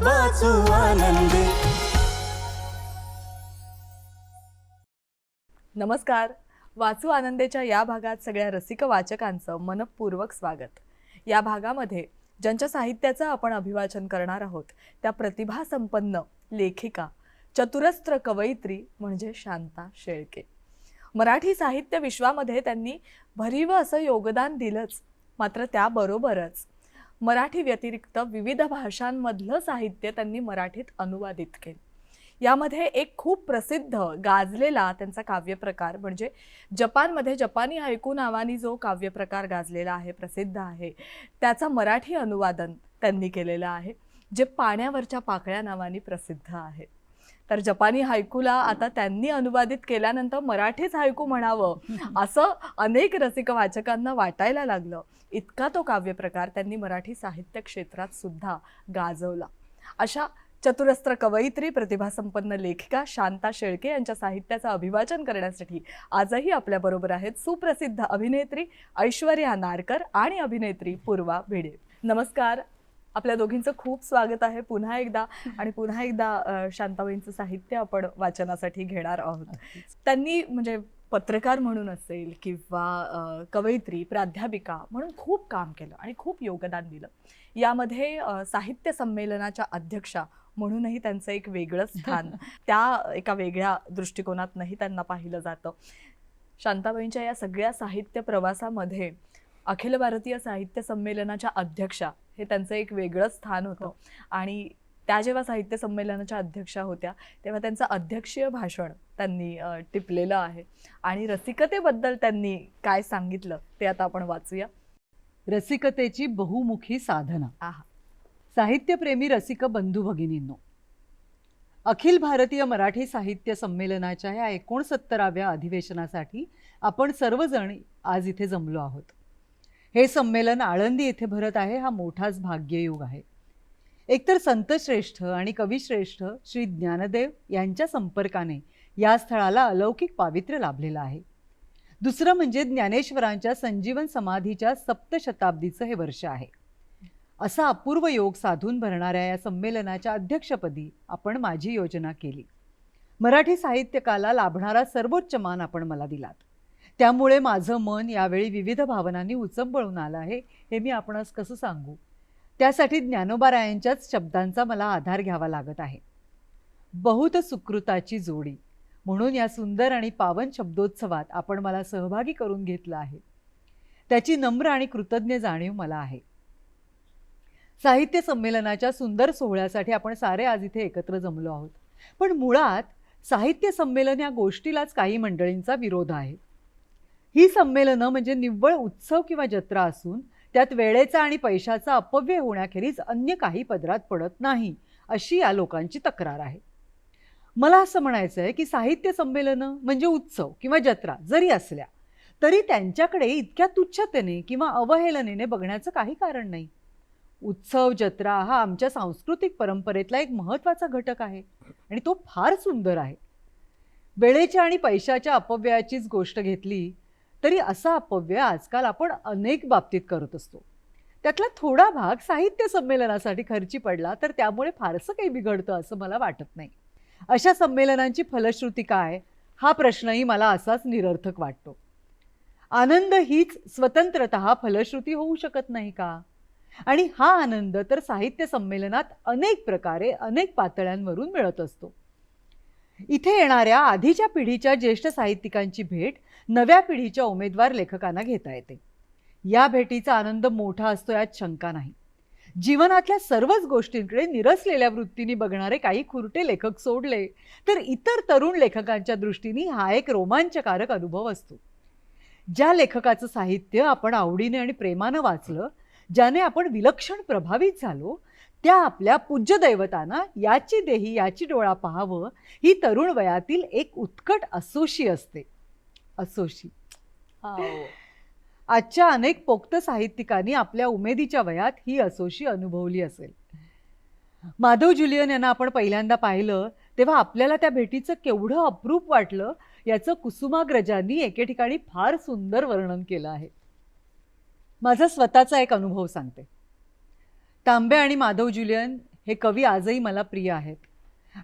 वाचू आनंदी. नमस्कार. वाचू आनंदेच्या या भागात सगळ्या रसिक वाचकांचं मनपूर्वक स्वागत. या भागामध्ये ज्यांच्या साहित्याचं आपण अभिवाचन करणार आहोत त्या प्रतिभासंपन्न लेखिका चतुरस्त्र कवयित्री म्हणजे शांता शेळके. मराठी साहित्य विश्वामध्ये त्यांनी भरीव असं योगदान दिलंच मात्र त्याबरोबरच मराठी व्यतिरिक्त विविध भाषांमधलं साहित्य त्यांनी मराठीत अनुवादित केलं. यामध्ये एक खूप प्रसिद्ध गाजलेला त्यांचा काव्यप्रकार म्हणजे जपानमध्ये जपानी हायकू नावानी जो काव्यप्रकार गाजलेला आहे प्रसिद्ध आहे त्याचा मराठी अनुवादन त्यांनी केलेलं आहे जे पाण्यावरच्या पाकळ्या नावाने प्रसिद्ध आहे. तर जपानी हायकूला आता त्यांनी अनुवादित केल्यानंतर मराठीच हायकू म्हणावं असं अनेक रसिक वाचकांना वाटायला लागलं. इतका तो काव्यप्रकार त्यांनी मराठी साहित्य क्षेत्रात सुद्धा गाजवला. अशा चतुरस्त्र कवयित्री प्रतिभासंपन्न लेखिका शांता शेळके यांच्या साहित्याचं अभिवाचन करण्यासाठी आजही आपल्याबरोबर आहेत सुप्रसिद्ध अभिनेत्री ऐश्वर्या नारकर आणि अभिनेत्री पूर्वा भिडे. नमस्कार. आपल्या दोघींचं खूप स्वागत आहे. पुन्हा एकदा आणि पुन्हा एकदा शांताबाईंचं साहित्य आपण वाचनासाठी घेणार आहोत. त्यांनी म्हणजे पत्रकार म्हणून असेल किंवा कवयित्री प्राध्यापिका म्हणून खूप काम केलं आणि खूप योगदान दिलं. यामध्ये साहित्य संमेलनाच्या अध्यक्षा म्हणूनही त्यांचं एक वेगळं स्थान त्या एका वेगळ्या दृष्टिकोनातनंही त्यांना पाहिलं जातं. शांताबाईंच्या या सगळ्या साहित्य प्रवासामध्ये अखिल भारतीय साहित्य संमेलनाच्या अध्यक्षा हे त्यांचं एक वेगळं स्थान होतं. आणि त्या जेव्हा साहित्य संमेलनाच्या अध्यक्षा होत्या तेव्हा त्यांचं अध्यक्षीय भाषण त्यांनी टिपलेलं आहे. आणि रसिकतेबद्दल त्यांनी काय सांगितलं ते आता आपण वाचूया. रसिकतेची बहुमुखी साधना. आहा. साहित्यप्रेमी रसिक बंधू भगिनींनो अखिल भारतीय मराठी साहित्य संमेलनाच्या ह्या एकोणसत्तराव्या अधिवेशनासाठी आपण सर्वजण आज इथे जमलो आहोत. हे संमेलन आळंदी येथे भरत आहे हा मोठाच भाग्ययोग आहे. एकतर संतश्रेष्ठ आणि कविश्रेष्ठ श्री ज्ञानदेव यांच्या संपर्काने या स्थळाला अलौकिक पावित्र्य लाभलेलं आहे. दुसरं म्हणजे ज्ञानेश्वरांच्या संजीवन समाधीच्या सप्तशताब्दीचं हे वर्ष आहे. असा अपूर्व योग साधून भरणाऱ्या या संमेलनाच्या अध्यक्षपदी आपण माझी योजना केली. मराठी साहित्यकाला लाभणारा सर्वोच्च मान आपण मला दिलात. त्यामुळे माझं मन यावेळी विविध भावनांनी उचंबळून आलं आहे हे मी आपणास कसं सांगू? त्यासाठी ज्ञानोबारायांच्याच शब्दांचा मला आधार घ्यावा लागत आहे. बहुत सुकृताची जोडी म्हणून या सुंदर आणि पावन शब्दोत्सवात आपण मला सहभागी करून घेतलं आहे. त्याची नम्र आणि कृतज्ञ जाणीव मला आहे. साहित्य संमेलनाच्या सुंदर सोहळ्यासाठी आपण सारे आज इथे एकत्र जमलो आहोत. पण मुळात साहित्य संमेलन या गोष्टीलाच काही मंडळींचा विरोध आहे. ही संमेलनं म्हणजे निव्वळ उत्सव किंवा जत्रा असून त्यात वेळेचा आणि पैशाचा अपव्यय होण्याखेरीज अन्य काही पदरात पडत नाही अशी या लोकांची तक्रार आहे. मला असं म्हणायचं आहे की साहित्य संमेलनं म्हणजे उत्सव किंवा जत्रा जरी असल्या तरी त्यांच्याकडे इतक्या तुच्छतेने किंवा अवहेलनेने बघण्याचं काही कारण नाही. उत्सव जत्रा हा आमच्या सांस्कृतिक परंपरेतला एक महत्त्वाचा घटक आहे आणि तो फार सुंदर आहे. वेळेच्या आणि पैशाच्या अपव्ययाचीच गोष्ट घेतली तरी असा अपव्यय आजकाल आपण अनेक बाबतीत करत असतो. त्यातला थोडा भाग साहित्य संमेलनासाठी खर्ची पडला तर त्यामुळे फारसं काही बिघडतं असं मला वाटत नाही. अशा संमेलनांची फलश्रुती काय? हा प्रश्नही मला असाच निरर्थक वाटतो. आनंद हीच स्वतंत्रत फलश्रुती होऊ शकत नाही का? आणि हा आनंद तर साहित्य संमेलनात अनेक प्रकारे अनेक पातळ्यांवरून मिळत असतो. इथे येणाऱ्या आधीच्या पिढीच्या ज्येष्ठ साहित्यिकांची भेट नव्या पिढीच्या उमेदवार लेखकांना घेता येते. या भेटीचा आनंद मोठा असतो यात शंका नाही. जीवनातल्या सर्वच गोष्टींकडे निरसलेल्या वृत्तीने बघणारे काही खुरटे लेखक सोडले तर इतर तरुण लेखकांच्या दृष्टीने हा एक रोमांचकारक अनुभव असतो. ज्या लेखकाचं साहित्य आपण आवडीने आणि प्रेमानं वाचलं ज्याने आपण विलक्षण प्रभावित झालो त्या आपल्या पूज्य दैवतांना याची देही याची डोळा पाहावं ही तरुण वयातील एक उत्कट असोशी असते. असोशी आजच्या अनेक पोक्त साहित्यिकांनी आपल्या उमेदीच्या वयात ही असोशी अनुभवली असेल. माधव जुलियन यांना आपण पहिल्यांदा पाहिलं तेव्हा आपल्याला त्या भेटीचं केवढं अप्रूप वाटलं याचं कुसुमाग्रजांनी एके ठिकाणी फार सुंदर वर्णन केलं आहे. माझा स्वतःचा एक अनुभव सांगते. तांबे आणि माधव जुलियन हे कवी आजही मला प्रिय आहेत.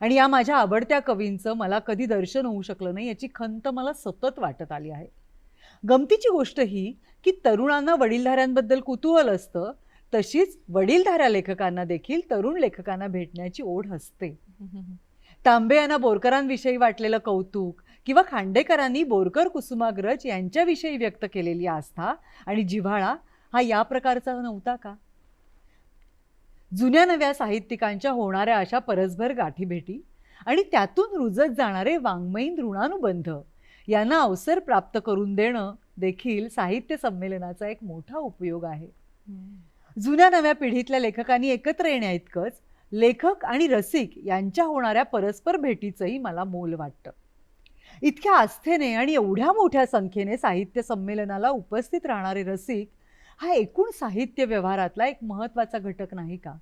आणि या माझ्या आवडत्या कवींचं मला कधी दर्शन होऊ शकलं नाही याची खंत मला सतत वाटत आली आहे. गमतीची गोष्ट ही की तरुणांना वडीलधाऱ्यांबद्दल कुतूहल असतं तशीच वडीलधाऱ्या लेखकांना देखील तरुण लेखकांना भेटण्याची ओढ असते. तांबे यांना बोरकरांविषयी वाटलेलं कौतुक किंवा खांडेकरांनी बोरकर कुसुमाग्रज यांच्याविषयी व्यक्त केलेली आस्था आणि जिव्हाळा हा या प्रकारचा नव्हता का? जुन्या नव्या साहित्यिकांच्या होणाऱ्या अशा परस्पर गाठीभेटी आणि त्यातून रुजत जाणारे वाङ्मयीन ऋणानुबंध यांना अवसर प्राप्त करून देणं देखील साहित्य संमेलनाचा एक मोठा उपयोग आहे. जुन्या नव्या पिढीतल्या लेखकांनी एकत्र येण्याइतकंच लेखक आणि रसिक यांच्या होणाऱ्या परस्पर भेटीचंही मला मोल वाटतं. इतक्या आस्थेने आणि एवढ्या मोठ्या संख्येने साहित्य संमेलनाला उपस्थित राहणारे रसिक हा एकूण साहित्य व्यवहारातला एक महत्त्वाचा घटक नाही का?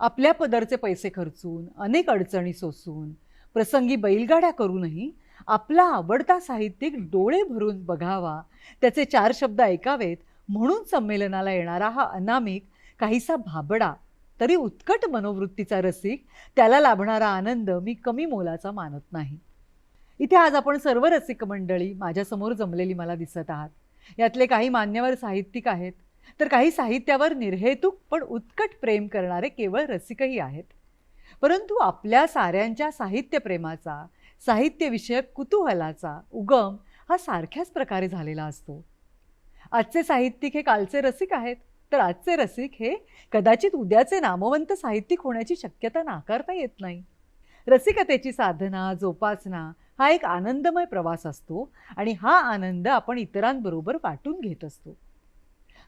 आपल्या पदरचे पैसे खर्चून अनेक अडचणी सोसून प्रसंगी बैलगाड्या करूनही आपला आवडता साहित्यिक डोळे भरून बघावा त्याचे चार शब्द ऐकावेत म्हणून संमेलनाला येणारा हा अनामिक काहीसा भाबडा तरी उत्कट मनोवृत्तीचा रसिक त्याला लाभणारा आनंद मी कमी मोलाचा मानत नाही. इथे आज आपण सर्व रसिक मंडळी माझ्यासमोर जमलेली मला दिसत आहात. यातले काही मान्यवर साहित्यिक आहेत. तर काही साहित्यावर निर्हेतुक पण उत्कट प्रेम करणारे केवळ रसिकही आहेत. परंतु आपल्या साऱ्यांच्या साहित्यप्रेमाचा साहित्यविषयक कुतूहलाचा उगम हा सारख्याच प्रकारे झालेला असतो. आजचे साहित्यिक हे कालचे रसिक आहेत. तर आजचे रसिक हे कदाचित उद्याचे नामवंत साहित्यिक होण्याची शक्यता नाकारता येत नाही. रसिकतेची साधना जोपासना हा एक आनंदमय प्रवास असतो आणि हा आनंद आपण इतरांबरोबर वाटून घेत असतो.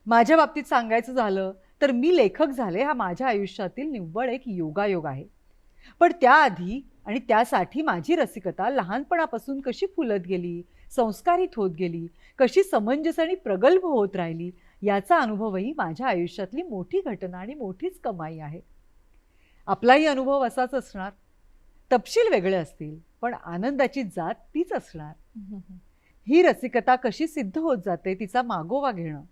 माझ्या बाबतीत सांगायचं झालं तर मी लेखक झाले हा माझ्या आयुष्यातील निव्वळ एक योगायोग आहे. पण त्याआधी आणि त्यासाठी माझी रसिकता लहानपणापासून कशी फुलत गेली संस्कारित होत गेली कशी समंजस आणि प्रगल्भ होत राहिली याचा अनुभवही माझ्या आयुष्यातली मोठी घटना आणि मोठीच कमाई आहे. आपलाही अनुभव असाच असणार. तपशील वेगळे असतील. पण आनंदाची जात तीच असणार. ही रसिकता कशी सिद्ध होत जाते तिचा मागोवा घेणं.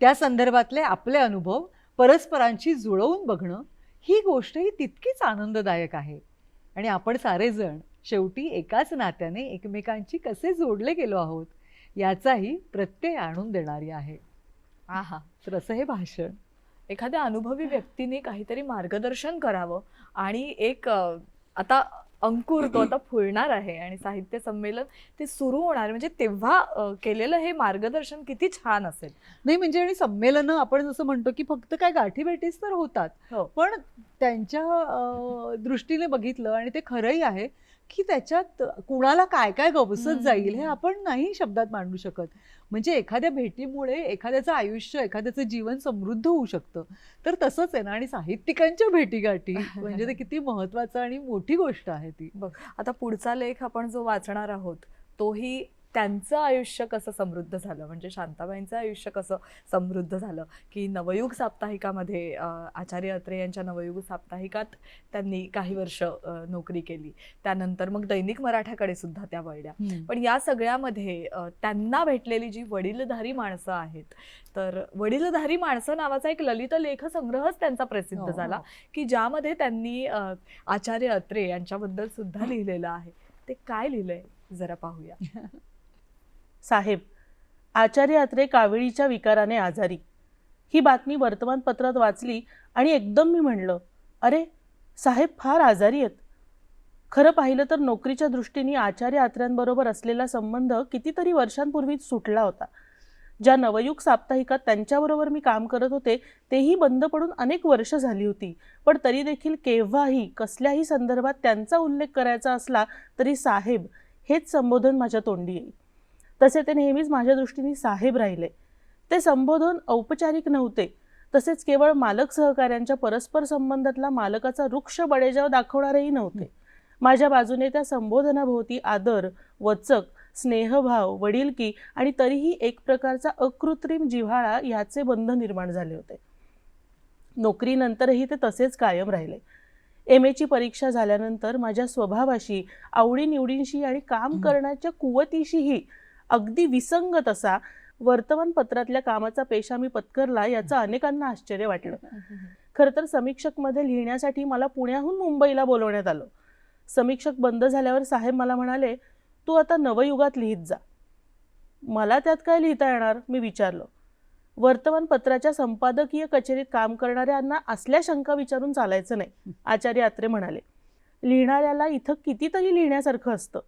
त्या संदर्भातले आपले अनुभव परस्परांशी जुळवून बघणं ही गोष्टही तितकीच आनंददायक आहे. आणि आपण सारेजण शेवटी एकाच नात्याने एकमेकांची कसे जोडले गेलो आहोत याचाही प्रत्यय आणून देणारी आहे. आहा. तर असं हे भाषण. एखाद्या अनुभवी व्यक्तीने काहीतरी मार्गदर्शन करावं आणि एक आता अंकुर तो आता फुलणार आहे आणि साहित्य संमेलन ते सुरू होणार. म्हणजे तेव्हा केलेलं हे मार्गदर्शन किती छान असेल नाही म्हणजे आणि संमेलनं आपण जसं म्हणतो की फक्त काय गाठीभेटीच तर होतात हो. पण त्यांच्या दृष्टीने बघितलं आणि ते खरंही आहे की त्याच्यात कुणाला काय काय गवसत. जाईल हे आपण नाही शब्दात मांडू शकत. म्हणजे एखाद्या भेटीमुळे एखाद्याचं आयुष्य एखाद्याचं जीवन समृद्ध होऊ शकतं. तर तसंच आहे ना आणि साहित्यिकांच्या भेटीगाठी म्हणजे ते किती महत्वाचं आणि मोठी गोष्ट आहे ती. आता पुढचा लेख आपण जो वाचणार आहोत तोही त्यांचं आयुष्य कसं समृद्ध झालं? म्हणजे शांताबाईंचं आयुष्य कसं समृद्ध झालं? की नवयुग साप्ताहिकामध्ये आचार्य अत्रे यांच्या नवयुग साप्ताहिकात त्यांनी काही वर्ष नोकरी केली. त्यानंतर मग दैनिक मराठाकडे सुद्धा त्या वळल्या. पण या सगळ्यामध्ये त्यांना भेटलेली जी वडीलधारी माणसं आहेत तर वडीलधारी माणसं नावाचा एक ललित लेख संग्रहच त्यांचा प्रसिद्ध हो, झाला हो. की ज्यामध्ये त्यांनी आचार्य अत्रे यांच्याबद्दल सुद्धा लिहिलेलं आहे. ते काय लिहिलंय? जरा पाहूया. साहेब आचार्य अत्रे काविळीच्या विकाराने आजारी. ही बातमी वर्तमानपत्रात वाचली आणि एकदम मी म्हणलं अरे साहेब फार आजारी आहेत. खरं पाहिलं तर नोकरीच्या दृष्टीने आचार्य आत्र्यांबरोबर असलेला संबंध कितीतरी वर्षांपूर्वीच सुटला होता. ज्या नवयुग साप्ताहिकात त्यांच्याबरोबर मी काम करत होते तेही बंद पडून अनेक वर्ष झाली होती. पण तरी देखील केव्हाही कसल्याही संदर्भात त्यांचा उल्लेख करायचा असला तरी साहेब हेच संबोधन माझ्या तोंडी येईल. तसे ते नेहमीच माझ्या दृष्टीने साहेब राहिले. ते संबोधन औपचारिक नव्हते. तसेच केवळ मालक सहकाऱ्यांच्या परस्पर संबंधातला मालकाचा वृक्ष बडेजाव दाखवणारेही नव्हते. माझ्या बाजूने त्या संबोधनाभोवती आदर वचक स्नेहभाव वडीलकी आणि तरीही एक प्रकारचा अकृत्रिम जिव्हाळा याचे बंध निर्माण झाले होते. नोकरीनंतरही ते तसेच कायम राहिले. एम एची परीक्षा झाल्यानंतर माझ्या स्वभावाशी आवडीनिवडींशी आणि काम करण्याच्या कुवतीशीही अगदी विसंगत असा वर्तमानपत्रातल्या कामाचा पेशा मी पत्करला याचं अनेकांना आश्चर्य वाटलं. खरं तर समीक्षकमध्ये लिहिण्यासाठी मला पुण्याहून मुंबईला बोलवण्यात आलं. समीक्षक बंद झाल्यावर साहेब मला म्हणाले तू आता नवयुगात लिहित जा. मला त्यात काय लिहिता येणार? मी विचारलं. वर्तमानपत्राच्या संपादकीय कचेरीत काम करणाऱ्यांना असल्या शंका विचारून चालायचं नाही आचार्य आत्रे म्हणाले. लिहिणाऱ्याला इथं कितीतरी लिहिण्यासारखं असतं.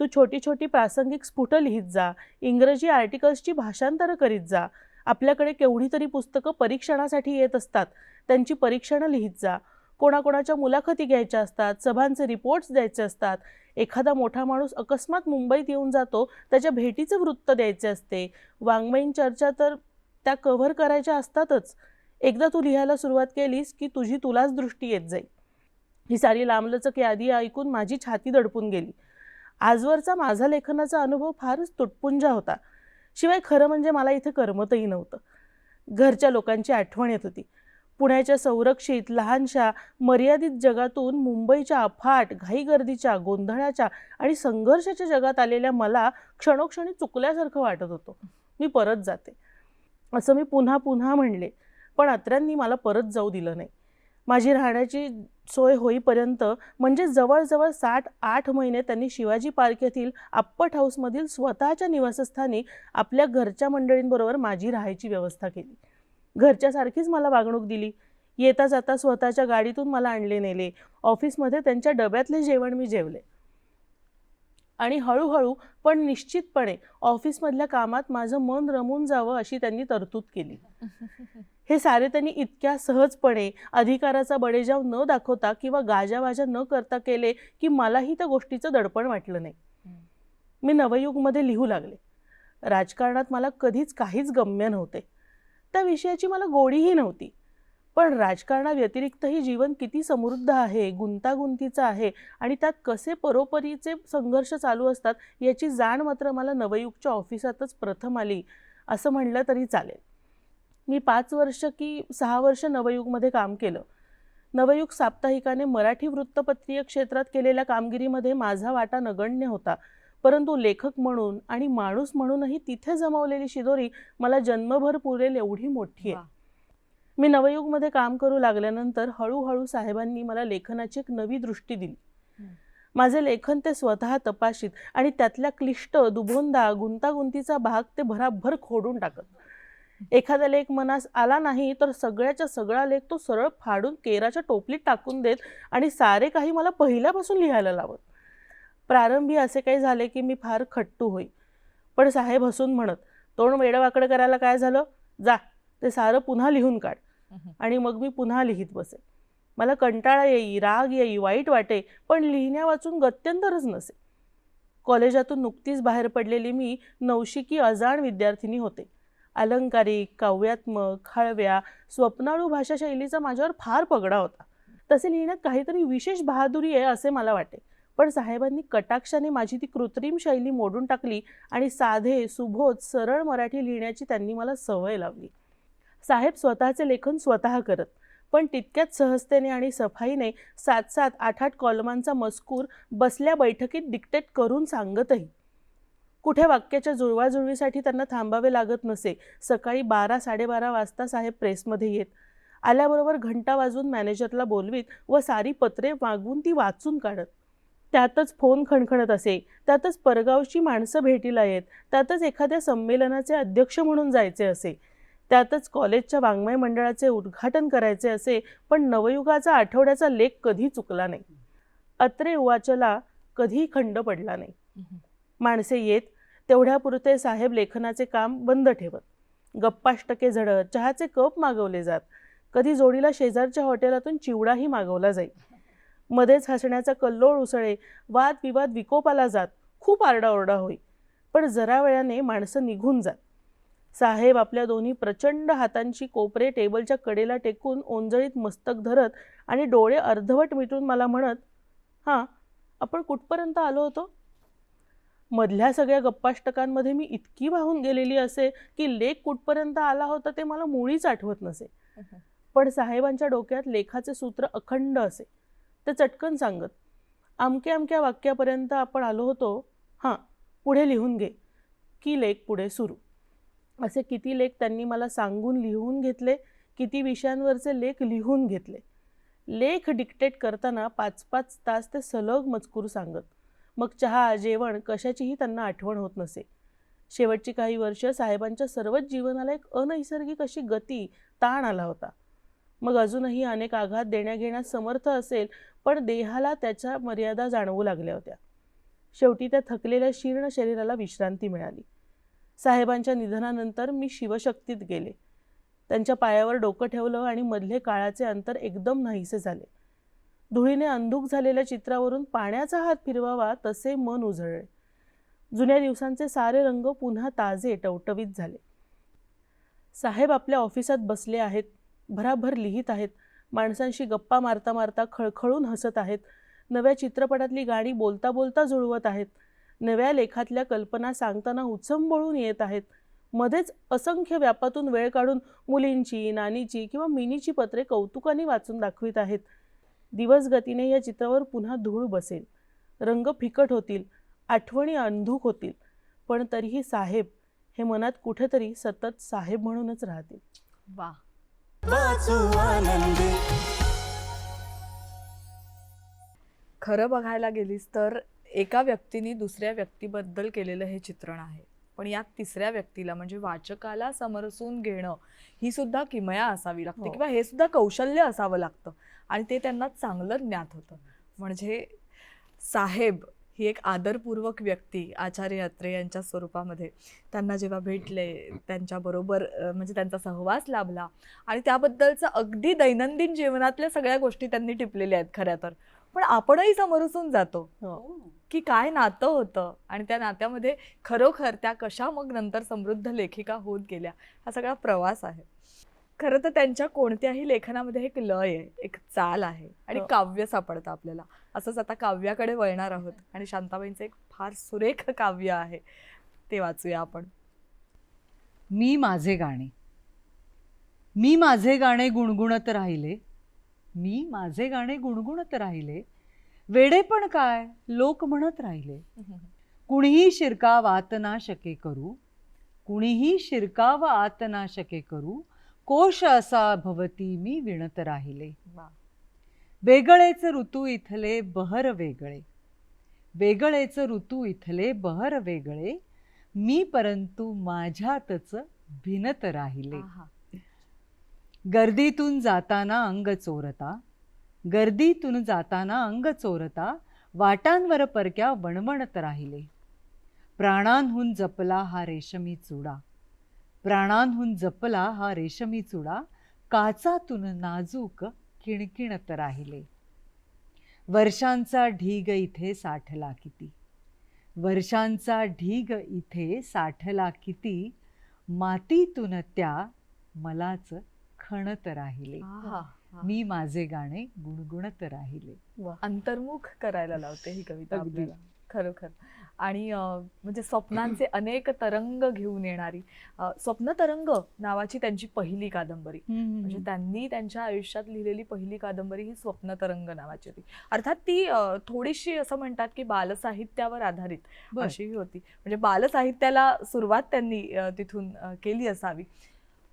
तू छोटी छोटी प्रासंगिक स्फुटं लिहित जा इंग्रजी आर्टिकल्सची भाषांतरं करीत जा. आपल्याकडे केवढी तरी पुस्तकं परीक्षणासाठी येत असतात त्यांची परीक्षणं लिहित जा. कोणाकोणाच्या मुलाखती घ्यायच्या असतात सभांचे रिपोर्ट्स द्यायचे असतात. एखादा मोठा माणूस अकस्मात मुंबईत येऊन जातो त्याच्या भेटीचं वृत्त द्यायचे असते. वाङ्मयीन चर्चा तर त्या कव्हर करायच्या असतातच. एकदा तू लिहायला सुरुवात केलीस की तुझी तुलाच दृष्टी येत जाईल. ही सारी लांबलचक यादी ऐकून माझी छाती दडपून गेली. आजवरचा माझा लेखनाचा अनुभव फारच तुटपुंजा होता. शिवाय खरं म्हणजे मला इथे करमतही नव्हतं. घरच्या लोकांची आठवण येत होती. पुण्याच्या संरक्षित लहानशा मर्यादित जगातून मुंबईच्या अफाट घाईगर्दीच्या गोंधळाच्या आणि संघर्षाच्या जगात आलेल्या मला क्षणोक्षणी चुकल्यासारखं वाटत होतं. मी परत जाते. असं मी पुन्हा पुन्हा म्हणले पण अत्र्यांनी मला परत जाऊ दिलं नाही. माझी राहण्याची सोय होईपर्यंत म्हणजे जवळजवळ साठ आठ महिने त्यांनी शिवाजी पार्क येथील आप्पट हाऊसमधील स्वतःच्या निवासस्थानी आपल्या घरच्या मंडळींबरोबर माझी राहायची व्यवस्था केली. घरच्यासारखीच मला वागणूक दिली. येता जाता स्वतःच्या गाडीतून मला आणले नेले. ऑफिसमध्ये त्यांच्या डब्यातले जेवण मी जेवले. आणि हळूहळू पण निश्चितपणे ऑफिसमधल्या कामात माझं मन रमून जावं अशी त्यांनी तरतूद केली. हे सारे त्यांनी इतक्या सहजपणे अधिकाराचा बडेजाव न दाखवता किंवा गाजावाजा न करता केले की मलाही त्या गोष्टीचं दडपण वाटलं नाही. मी नवयुगमध्ये लिहू लागले. राजकारणात मला कधीच काहीच गम्य नव्हते. त्या विषयाची मला गोडीही नव्हती. पण राजकारणाव्यतिरिक्तही जीवन किती समृद्ध आहे गुंतागुंतीचं आहे आणि त्यात कसे परोपरीचे संघर्ष चालू असतात याची जाण मात्र मला नवयुगच्या ऑफिसातच प्रथम आली असं म्हणलं तरी चालेल. मी पाच वर्ष की सहा वर्ष नवयुगमध्ये काम केलं. नवयुग साप्ताहिकाने मराठी वृत्तपत्रीय क्षेत्रात केलेल्या कामगिरीमध्ये माझा वाटा नगण्य होता. परंतु लेखक म्हणून आणि माणूस म्हणूनही तिथे जमवलेली शिदोरी मला जन्मभर पुरेल एवढी मोठी आहे. मी नवयुगमध्ये काम करू लागल्यानंतर हळूहळू साहेबांनी मला लेखनाची एक नवी दृष्टी दिली. माझे लेखन ते स्वतः तपाशीत आणि त्यातल्या क्लिष्ट दुबोंदा गुंतागुंतीचा भाग ते भराभर खोडून टाकत. एखादा लेख मनास आला नाही तर सगळ्याच्या सगळा लेख तो सरळ फाडून केराच्या टोपलीत टाकून देत आणि सारे काही मला पहिल्यापासून लिहायला लावत. प्रारंभी असे काही झाले की मी फार खट्टू होई. पण साहेब हसून म्हणत तोंड वेडवाकडं करायला काय झालं? जा ते सारं पुन्हा लिहून काढ. आणि मग मी पुन्हा लिहित बसे. मला कंटाळा येई राग येई वाईट वाटे पण लिहिण्या वाचून गत्यंतरच नसे. कॉलेजातून नुकतीच बाहेर पडलेली मी नवशिकी अजाण विद्यार्थिनी होते. अलंकारिक काव्यात्मक हळव्या स्वप्नाळू भाषा शैलीचा माझ्यावर फार पगडा होता. तसे लिहिण्यात काहीतरी विशेष बहादुरी आहे असे मला वाटे. पण साहेबांनी कटाक्षाने माझी ती कृत्रिम शैली मोडून टाकली आणि साधे सुबोध सरळ मराठी लिहिण्याची त्यांनी मला सवय लावली. साहेब स्वतःचे लेखन स्वतः करत पण तितक्याच सहजतेने आणि सफाईने सात सात आठ आठ कॉलमांचा मजकूर बसल्या बैठकीत डिक्टेट करून सांगतही. कुठे वाक्याच्या जुळवाजुळवीसाठी त्यांना थांबावे लागत नसे. सकाळी बारा साडेबारा वाजता साहेब प्रेसमध्ये येत. आल्याबरोबर घंटा वाजून मॅनेजरला बोलवीत व सारी पत्रे मागवून ती वाचून काढत. त्यातच फोन खणखणत असे. त्यातच परगावची माणसं भेटीला येत. त्यातच एखाद्या संमेलनाचे अध्यक्ष म्हणून जायचे असे. त्यातच कॉलेजच्या वाङ्मय मंडळाचे उद्घाटन करायचे असे पण नवयुगाचा आठवड्याचा लेख कधी चुकला नाही. अत्रे उवाचला कधी खंड पडला नाही. माणसे येत तेवढ्यापुरते साहेब लेखनाचे काम बंद ठेवत. गप्पाष्टके झडत चहाचे कप मागवले जात. कधी जोडीला शेजारच्या हॉटेलातून चिवडाही मागवला जाई. मध्येच हसण्याचा कल्लोळ उसळे वादविवाद विकोपाला जात खूप आरडाओरडा होई. पण जरा वेळाने माणसं निघून जात. साहेब आपल्या दोन्ही प्रचंड हातांची कोपरे टेबलच्या कडेला टेकून ओंजळीत मस्तक धरत आणि डोळे अर्धवट मिटून मला म्हणत हां आपण कुठपर्यंत आलो होतो? मधल्या सगळ्या गप्पाष्टकांमध्ये मी इतकी वाहून गेलेली असे की लेख कुठपर्यंत आला होता ते मला मुळीच आठवत नसे. पण साहेबांच्या डोक्यात लेखाचे सूत्र अखंड असे. ते चटकन सांगत अमक्या अमक्या वाक्यापर्यंत आपण आलो होतो हां पुढे लिहून घे की लेख पुढे सुरू. असे किती लेख त्यांनी मला सांगून लिहून घेतले किती विषयांवरचे लेख लिहून घेतले. लेख डिक्टेट करताना पाच पाच तास ते सलग मजकूर सांगत मग चहा जेवण कशाचीही त्यांना आठवण होत नसे. शेवटची काही वर्ष साहेबांच्या सर्वच जीवनाला एक अनैसर्गिक अशी गती ताण आला होता. मग अजूनही अनेक आघात देण्याघेण्यास समर्थ असेल पण देहाला त्याच्या मर्यादा जाणवू लागल्या होत्या. शेवटी त्या थकलेल्या शीर्ण शरीराला विश्रांती मिळाली. साहेबांच्या निधनानंतर मी शिवशक्तीत गेले. त्यांच्या पायावर डोकं ठेवलं आणि मधले काळाचे अंतर एकदम नाहीसे झाले. धुळीने अंधुक झालेल्या चित्रावरून पाण्याचा हात फिरवावा तसे मन उजळले. जुन्या दिवसांचे सारे रंग पुन्हा ताजे टवटवीत झाले. साहेब आपल्या ऑफिसात बसले आहेत भराभर लिहित आहेत माणसांशी गप्पा मारता मारता खळखळून हसत आहेत नव्या चित्रपटातली गाणी बोलता बोलता जुळवत आहेत नव्या लेखातल्या कल्पना सांगताना उचंबळून येत आहेत मध्येच असंख्य व्यापातून वेळ काढून मुलींची नानीची किंवा मिनीची पत्रे कौतुकाने वाचून दाखवित आहेत. दिवसगतीने या चित्रावर पुन्हा धूळ बसेल. रंग फिकट होतील आठवणी अंधूक होतील. पण तरीही साहेब हे मनात कुठेतरी सतत साहेब म्हणूनच राहतील. वा खरं बघायला गेलीस तर एका व्यक्तीने दुसऱ्या व्यक्तीबद्दल केलेलं हे चित्रण आहे. पण यात तिसऱ्या व्यक्तीला म्हणजे वाचकाला समरसून घेणं ही सुद्धा किमया असावी लागते हो. किंवा हे सुद्धा कौशल्य असावं लागतं. आणि ते त्यांना चांगलं ज्ञात होतं. म्हणजे साहेब ही एक आदरपूर्वक व्यक्ती आचार्य अत्रे यांच्या स्वरूपामध्ये. त्यांना जेव्हा भेटले त्यांच्याबरोबर म्हणजे त्यांचा सहवास लाभला आणि त्याबद्दलचं अगदी दैनंदिन जीवनातल्या सगळ्या गोष्टी त्यांनी टिपलेल्या आहेत खऱ्या तर. पण आपणही समरसून जातो. की काय नातं होतं? आणि त्या नात्यामध्ये खरोखर त्या कशा मग नंतर समृद्ध लेखिका होत गेल्या? हा सगळा प्रवास आहे. खरं तर त्यांच्या कोणत्याही लेखनामध्ये एक लय आहे एक चाल आहे आणि हो. काव्य सापडतं आपल्याला. असंच आता काव्याकडे वळणार आहोत आणि शांताबाईंचं एक फार सुरेख काव्य आहे. ते वाचूया आपण. मी माझे गाणे. मी माझे गाणे गुणगुणत राहिले. मी माझे गाणे गुणगुणत राहिले. वेडे पण काय? लोक म्हणत राहिले. कुणीही शिरकाव आत ना शके करू कुणीही शिरकाव आत ना शके करू कोश असा भवती मी विणत राहिले. वेगळेच ऋतू इथले बहर वेगळे. वेगळेच ऋतू इथले बहर वेगळे. मी परंतु माझ्यातच भिनत राहिले. गर्दीतून जाताना अंग चोरता गर्दीतून जाताना अंग चोरता वाटांवर परक्या वणवणत राहिले. प्राणांहून जपला हा रेशमी चुडा. प्राणांहून जपला हा रेशमी चुडा काचातून नाजूक किणकिणत राहिले. वर्षांचा ढीग इथे साठला किती? वर्षांचा ढीग इथे साठला किती? मातीतून त्या मलाच खणत राहिले. आहा. मी माझे गाणे गुणगुणत राहिले. अंतर्मुख करायला लावते ही कविता. आपल्याला. खरोखर. आणि म्हणजे स्वप्नांचे अनेक तरंग घेऊन येणारी स्वप्न तरंग नावाची त्यांची पहिली कादंबरी. म्हणजे त्यांनी त्यांच्या आयुष्यात लिहिलेली पहिली कादंबरी ही स्वप्न तरंग नावाची होती. अर्थात ती थोडीशी असं म्हणतात की बालसाहित्यावर आधारित. अशीही होती. म्हणजे बालसाहित्याला सुरुवात त्यांनी तिथून केली असावी.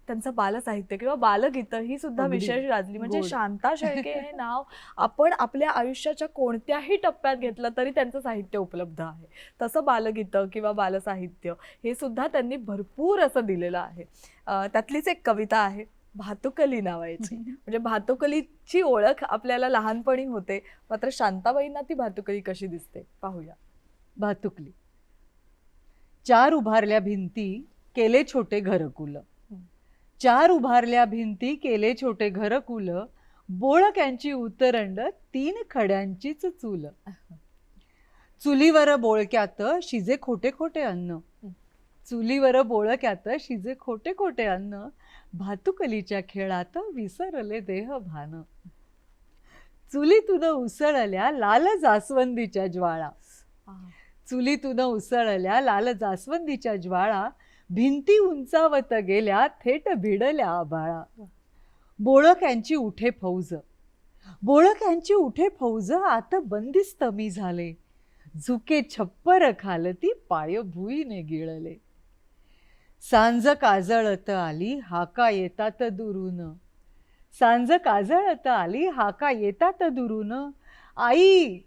त्यांचं बालसाहित्य किंवा बालगीतं ही सुद्धा. विशेष गाजली म्हणजे. शांता शेळके हे नाव आपण आपल्या आयुष्याच्या कोणत्याही टप्प्यात घेतलं तरी त्यांचं साहित्य उपलब्ध आहे. तसं बालगीतं किंवा बालसाहित्य हे सुद्धा त्यांनी भरपूर असं दिलेलं आहे. त्यातलीच एक कविता आहे भातुकली नावाची. म्हणजे भातुकलीची ओळख आपल्याला लहानपणी होते. मात्र शांताबाईंना ती भातुकली कशी दिसते? पाहूया. भातुकली. चार उभारल्या भिंती केले छोटे घरकुल. चार उभारल्या भिंती केले छोटे घरकुल. बोळक्यांची उतरंड तीन खड्यांचीच चूल. चुलीवर बोळक्यात शिजे खोटे खोटे अन्न. चुलीवर बोळक्यात शिजे खोटे खोटे अन्न. भातुकलीच्या खेळात विसरले देह भान. चुलीतून उसळल्या लाल जास्वंदीच्या ज्वाळा. चुलीतून उसळल्या लाल जास्वंदीच्या ज्वाळा. भिंती उंचावत गेल्या थेट भिडल्या आभाळा बोळक्यांची उठे फौज. बोळक्यांची उठे फौज आता बंदिस्त मी झाले. झुके छप्पर खालती पाय भुईने गिळले. सांज काजळत आली हाका येतात दुरून. सांज काजळत आली हाका येतात दुरून. आई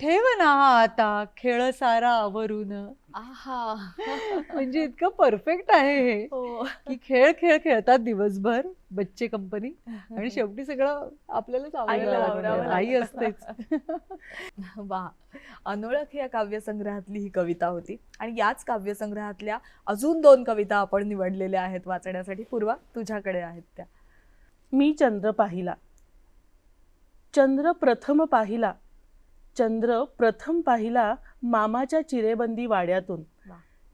ठेव ना हा आता खेळ सारा आवरून. आहा. म्हणजे इतकं परफेक्ट आहे हे. हो. की खेळ खेळ खेळतात दिवसभर बच्चे कंपनी आणि शेवटी सगळं आपल्यालाच आईला. आवरावं आई लागतं. असतेच. वा. अनोळख या काव्यसंग्रहातली ही कविता होती. आणि याच काव्यसंग्रहातल्या अजून दोन कविता आपण निवडलेल्या आहेत वाचण्यासाठी. पूर्वा तुझ्याकडे आहेत त्या. मी चंद्र पाहिला. चंद्र प्रथम पाहिला. चंद्र प्रथम पाहिला मामाच्या चिरेबंदी वाड्यातून.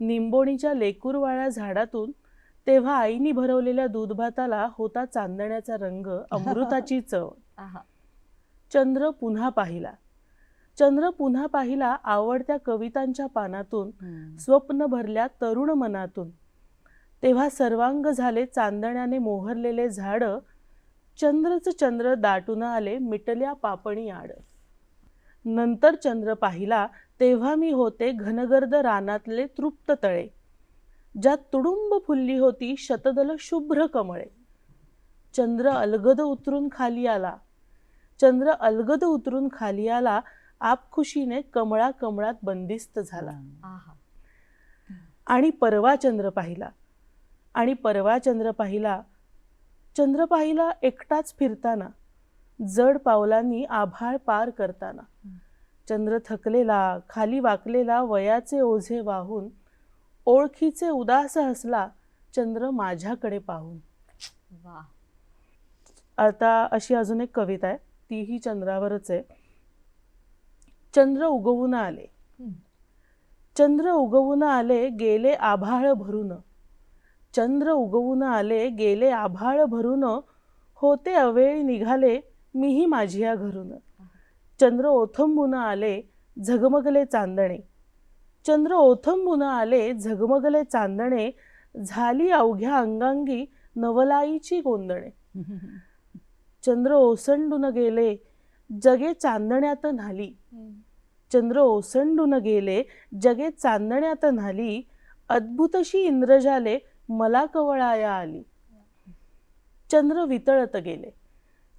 निंबोणीच्या लेकूरवाळ्या झाडातून तेव्हा आईनी भरवलेल्या दूधभाताला होता चांदण्याचा रंग अमृताची चव. चंद्र पुन्हा पाहिला. चंद्र पुन्हा पाहिला आवडत्या कवितांच्या पानातून स्वप्न भरल्या तरुण मनातून. तेव्हा सर्वांग झाले चांदण्याने मोहरलेले झाड चंद्रच चंद्र दाटून आले मिटल्या पापणी आड. नंतर चंद्र पाहिला तेव्हा मी होते घनगर्द रानातले तृप्त तळे. ज्यात तुडुंब फुलली होती शतदल शुभ्र कमळे. चंद्र अलगद उतरून खाली आला. चंद्र अलगद उतरून खाली आला आपखुशीने कमळा कमळात बंदिस्त झाला. आहा. आणि परवा चंद्र पाहिला. आणि परवा चंद्र पाहिला. चंद्र पाहिला एकटाच फिरताना. जड पावलांनी आभाळ पार करताना. चंद्र थकलेला खाली वाकलेला वयाचे ओझे वाहून ओळखीचे उदास हसला चंद्र माझ्याकडे पाहून. वा आता अशी अजून एक कविता आहे. तीही चंद्रावरच आहे. चंद्र उगवून आले. चंद्र उगवून आले गेले आभाळ भरून. चंद्र उगवून आले गेले आभाळ भरून. होते अवेळी निघाले मीही माझी या घरून. चंद्र ओथंबून आले झगमगले चांदणे. चंद्र ओथंबून आले झगमगले चांदणे. झाली अवघ्या अंगांगी नवलाईची गोंदणे चंद्र ओसंडून गेले जगे चांदण्यात न्हाली. चंद्र ओसंडून गेले जगे चांदण्यात न्हाली. अद्भुतशी इंद्रजाले मला कवळाया आली. चंद्र वितळत गेले.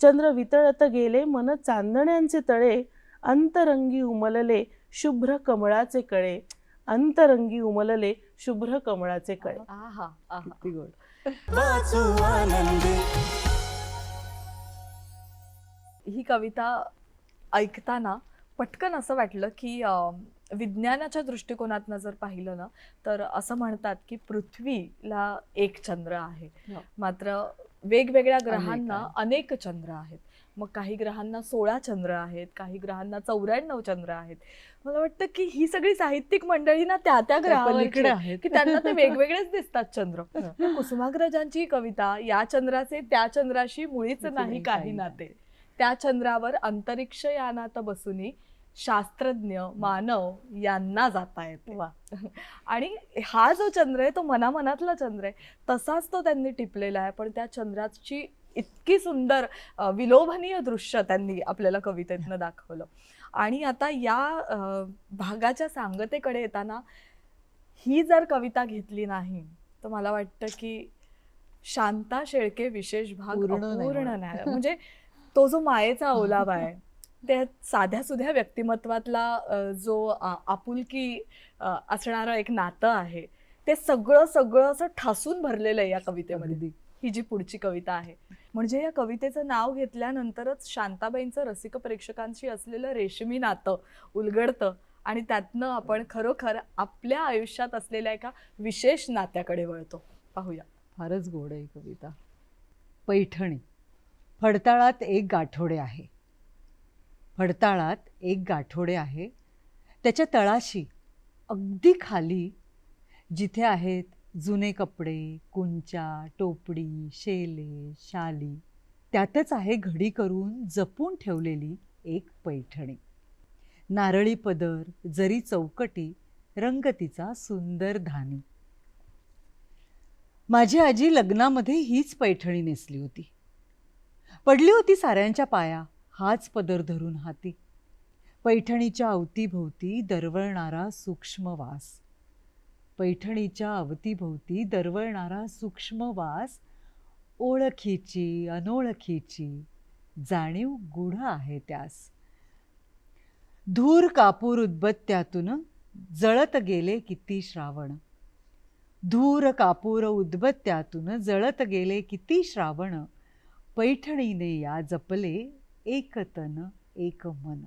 चंद्र वितळत गेले मन चांदण्यांचे तळे अंतरंगी उमलले शुभ्र कमळाचे कळे. अंतरंगी उमलले शुभ्र कमळाचे कळे. आहा आहा. किती गोड. वाचू आनंदी. ही कविता ऐकताना पटकन असं वाटलं की विज्ञानाच्या दृष्टिकोनातनं जर पाहिलं ना तर असं म्हणतात की पृथ्वीला एक चंद्र आहे. हो. मात्र वेगवेगळ्या ग्रहांना. अनेक चंद्र आहेत. मग काही ग्रहांना सोळा चंद्र आहेत काही ग्रहांना चौऱ्याण्णव चंद्र आहेत. मला वाटतं की ही सगळी साहित्यिक मंडळी ना त्या त्या ग्रहावर आहेत. की त्यांना ते वेगवेगळेच दिसतात चंद्र. कुसुमाग्रजांची कविता या चंद्राचे त्या चंद्राशी मुळीच नाही काही काही नाते. त्या चंद्रावर अंतरिक्ष यानात बसूनी शास्त्रज्ञ मानव यांना जाता येते. वा. आणि हा जो चंद्र आहे तो मनामनातला चंद्र आहे तसाच तो त्यांनी टिपलेला आहे. पण त्या चंद्राची इतकी सुंदर विलोभनीय दृश्य त्यांनी आपल्याला कवितेतनं दाखवलं. आणि आता या भागाच्या सांगतेकडे येताना ही जर कविता घेतली नाही तर मला वाटतं की शांता शेळके विशेष भाग पूर्ण नाही. म्हणजे तो जो मायेचा ओलावा आहे त्या साध्या सुध्या व्यक्तिमत्वातला जो आपुलकी असणारं एक नातं आहे ते सगळं सगळं असं ठासून भरलेलं आहे या कवितेमध्ये. ही जी पुढची कविता आहे. म्हणजे या कवितेचं नाव घेतल्यानंतरच शांताबाईंचं रसिक प्रेक्षकांशी असलेलं रेशमी नातं उलगडतं आणि त्यातनं आपण खरोखर आपल्या आयुष्यात असलेल्या एका विशेष नात्याकडे वळतो. पाहूया. फारच गोड आहे कविता. पैठणी. फडताळात एक गाठोडे आहे. फडताळात एक गाठोडे आहे. त्याच्या तळाशी अगदी खाली जिथे आहेत जुने कपडे कुंचा टोपडी शेले शाली त्यातच आहे घडी करून जपून ठेवलेली एक पैठणी. नारळी पदर जरी चौकटी रंगतीचा सुंदर धानी. माझी आजी लग्नामध्ये हीच पैठणी नेसली होती. पडली होती साऱ्यांच्या पाया हाच पदर धरून हाती. पैठणीच्या अवतीभोवती दरवळणारा सूक्ष्म वास. पैठणीच्या अवतीभोवती दरवळणारा सूक्ष्म वास ओळखीची अनोळखीची जाणीव गुढ आहे त्यास. धूर कापूर उद्बत्त्यातून जळत गेले किती श्रावण. धूर कापूर उद्बत्त्यातून जळत गेले किती श्रावण. पैठणीने या जपले एक तन एक मन.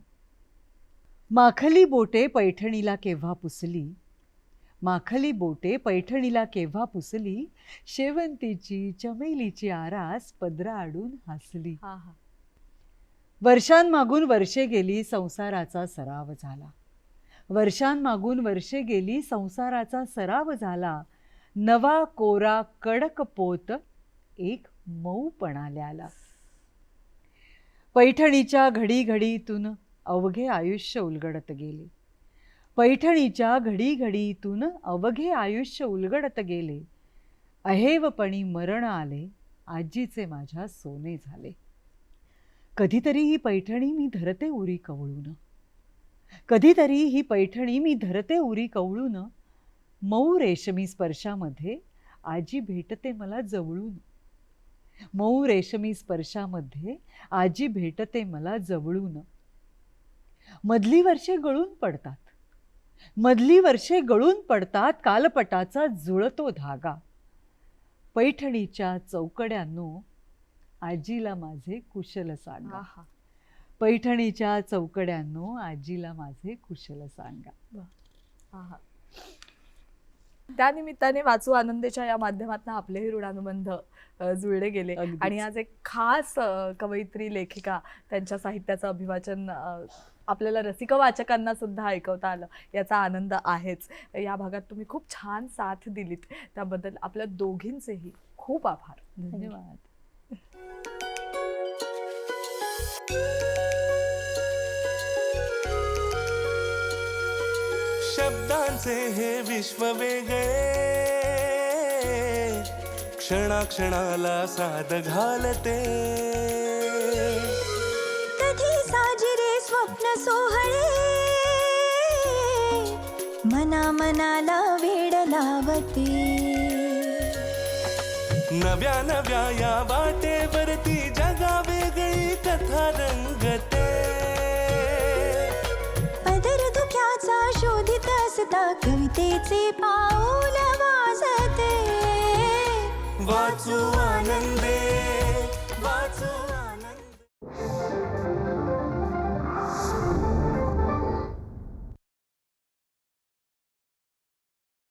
माखली बोटे पैठणीला केव्हा पुसली? माखली बोटे पैठणीला केव्हा पुसली? शेवंतीची चमेलीची आरास पदराआडून हसली. वर्षांमागून वर्षे गेली संसाराचा सराव झाला. वर्षांमागून वर्षे गेली संसाराचा सराव झाला. नवा कोरा कडक पोत एक मऊपणाल्याला पैठणीच्या घडी घडीतून अवघे आयुष्य उलगडत गेले. पैठणीच्या घडी घडीतून अवघे आयुष्य उलगडत गेले. अहेवपणी मरण आले आजीचे माझ्या सोने झाले. कधीतरी ही पैठणी मी धरते उरी कवळून. कधीतरी ही पैठणी मी धरते उरी कवळून. मऊ रेशमी स्पर्शामध्ये आजी भेटते मला जवळून. मऊ रेशमी स्पर्शामध्ये आजी भेटते मला जवळून. मधली वर्षे गळून पडतात. मधली वर्षे गळून पडतात कालपटाचा जुळतो धागा. पैठणीच्या चौकड्यांनो आजीला माझे कुशल सांगा. पैठणीच्या चौकड्यांनो आजीला माझे कुशल सांगा. हा हा त्या निमित्ताने वाचू आनंदेच्या या माध्यमातून आपलेही ऋणानुबंध जुळले गेले. आणि आज एक खास कवयित्री लेखिका त्यांच्या साहित्याचं अभिवाचन आपल्याला रसिक वाचकांना सुद्धा ऐकवता आलं. याचा आनंद आहेच. या भागात तुम्ही खूप छान साथ दिलीत. त्याबद्दल आपल्या दोघींचेही खूप आभार. धन्यवाद. शब्दांचे हे विश्व वेगळे. क्षणाक्षणाला साद घालते. कधी साजिरे स्वप्न सोहळे. मना मनाला वेड लावते. नव्या नव्या या वाटेवरती जगा वेगळी कथा रंगते. पदर धुक्याचा शोधित असता कवितेचे पाऊल. वाचू आनंदे